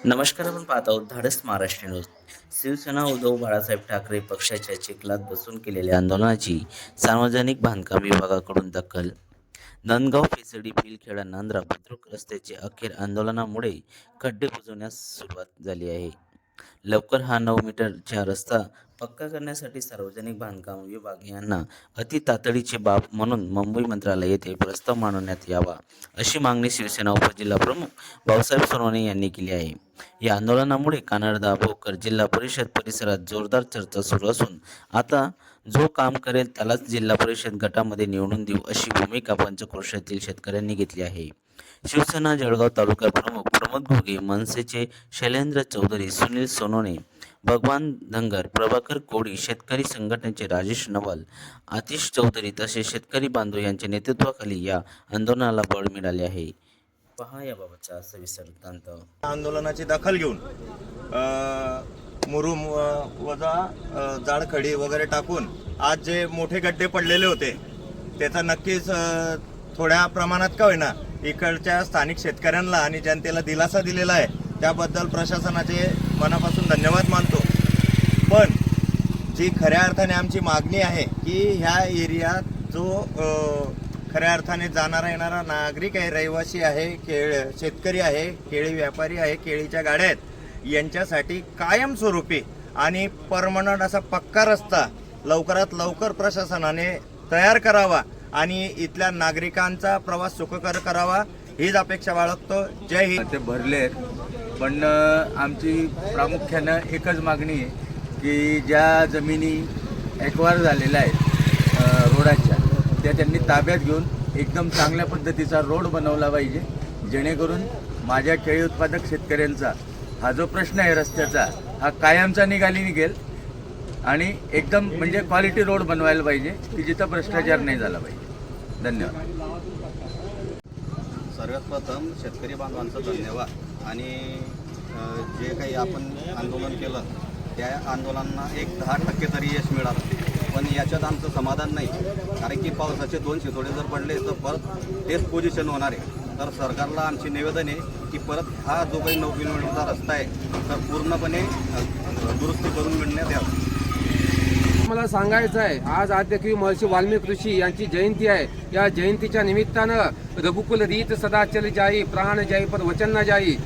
नमस्कार आपण पाहत आहोत धाडस महाराष्ट्र न्यूज. शिवसेना उद्धव बाळासाहेब ठाकरे पक्षाच्या चिखलात बसून केलेल्या आंदोलनाची सार्वजनिक बांधकाम विभागाकडून दखल. नंदगाव फेसडी पिलखेडा नांद्रा बुद्रुक रस्त्याचे अखेर आंदोलनामुळे खड्डे बुजवण्यास सुरुवात झाली आहे. लवकर हा नऊ मीटरचा रस्ता पक्का करण्यासाठी सार्वजनिक बांधकाम विभाग यांना अति तातडीची बाब म्हणून मुंबई मंत्रालय येथे प्रस्ताव मांडण्यात यावा अशी मागणी शिवसेना उपजिल्हा प्रमुख भाऊसाहेब सोनवणे यांनी केली आहे. या आंदोलनामुळे कानडदा भोकर जिल्हा परिषद परिसरात जोरदार चर्चा सुरू असून आता जो काम करेल त्यालाच जिल्हा परिषद गटामध्ये निवडून देऊ अशी भूमिका पंचक्रोशातील शेतकऱ्यांनी घेतली आहे. शिवसेना जळगाव तालुका प्रमुख प्रमोद घोगे मनसेचे शैलेंद्र चौधरी सुनील सोनोने भगवान धनगर प्रभाकर कोळी शेतकरी संघटनेचे राजेश नवल आतिश चौधरी तसेच शेतकरी बांधव यांच्या नेतृत्वाखाली या आंदोलनाला बळ मिळाले आहे. पहा याबाबतचा सविस्तर वृत्तांत. आंदोलनाची दखल घेऊन मुरुम वजा जाडखडी वगैरे टाकून आज जे मोठे गड्डे पडलेले होते त्याचा नक्कीच थोड्या प्रमाणात का होईना इकडच्या स्थानिक शेतकऱ्यांना आणि जनतेला दिलासा दिलेला आहे. त्याबद्दल प्रशासनाचे मनापासून धन्यवाद मानतो. पण जी खऱ्या अर्थाने आमची मागणी आहे की ह्या एरियात जो खऱ्या अर्थाने जाणारा येणारा नागरिक आहे रहिवासी आहे केळ शेतकरी आहे केळी व्यापारी आहे केळीच्या गाड्या आहेत यांच्यासाठी कायमस्वरूपी आणि परमनंट असा पक्का रस्ता लवकरात लवकर प्रशासनाने तयार करावा आणि इथल्या नागरिकांचा प्रवास सुखकर करावा हीच अपेक्षा बाळगतो. जय हिंद. ते भरले पण आमची प्रामुख्यानं एकच मागणी आहे की ज्या जमिनी ॲक्वायर झालेल्या आहेत रोडाच्या त्या त्यांनी ताब्यात घेऊन एकदम चांगल्या पद्धतीचा रोड बनवला पाहिजे जेणेकरून माझ्या केळी उत्पादक शेतकऱ्यांचा हा जो प्रश्न आहे रस्त्याचा हा कायमचा निघाली निघेल. आणि एकदम म्हणजे क्वालिटी रोड बनवायला पाहिजे की जिथं भ्रष्टाचार नाही झाला पाहिजे. धन्यवाद. सर्वात प्रथम शेतकरी बांधवांचा धन्यवाद. आणि जे काही आपण आंदोलन केलं त्या आंदोलनांना एक दहा टक्के तरी यश मिळालं. पण याच्यात आमचं समाधान नाही. कारण की पावसाचे दोन शितोडे जर पडले तर परत तेच पोझिशन होणार आहे. तर सरकारला आमचे निवेदन आहे की परत हा जो काही नऊ किलोमीटरचा रस्ता आहे तर पूर्णपणे दुरुस्ती करून मिळण्यात यावं. मला सांगायचं आहे आज आद्यकवी महर्षी वाल्मिक ऋषी यांची जयंती आहे. या जयंतीच्या निमित्तानं रघुकुल रीत सदाचल जाई प्राण जाई पर वचन न जाई.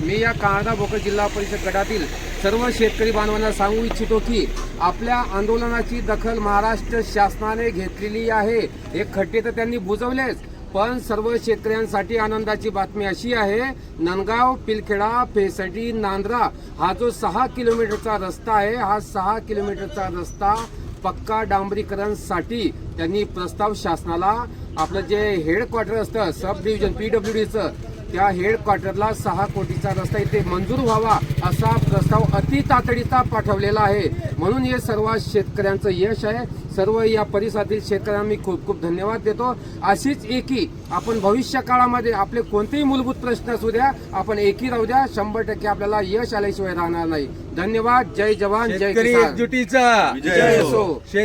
मी या काळदा भोकर जिल्हा परिषद गटातील सर्व शेतकरी बांधवांना सांगू इच्छितो की आपल्या आंदोलनाची दखल महाराष्ट्र शासनाने घेतलेली आहे. हे खड्डे तर त्यांनी बुजवलेच पण सर्व शेतकऱ्यांसाठी आनंदाची बातमी अशी आहे नंदगाव पिलखेडा फेसडी नांद्रा हा जो सहा किलोमीटरचा रस्ता आहे हा सहा किलोमीटरचा रस्ता पक्का डांबरीकरणसाठी त्यांनी प्रस्ताव शासनाला. आपलं जे हेडक्वार्टर असतं सब डिव्हिजन पीडब्ल्यू डीचं त्या हेडक्वार्टरला सहा कोटीचा रस्ता इथे मंजूर व्हावा असा प्रस्ताव अति तातडीचा पाठवलेला आहे. म्हणून हे सर्व शेतकऱ्यांचं यश आहे. सर्व या परिसरातील शेतकऱ्यांना मी खूप खूप धन्यवाद देतो. अशीच एकी आपण भविष्य काळामध्ये आपले कोणतेही मूलभूत प्रश्न असू द्या आपण एकी राहू द्या. शंभर टक्के आपल्याला यश आल्याशिवाय राहणार नाही. धन्यवाद. जय जवान जय शेतकरी किसान. एकजुटीचा. विजय असो. असो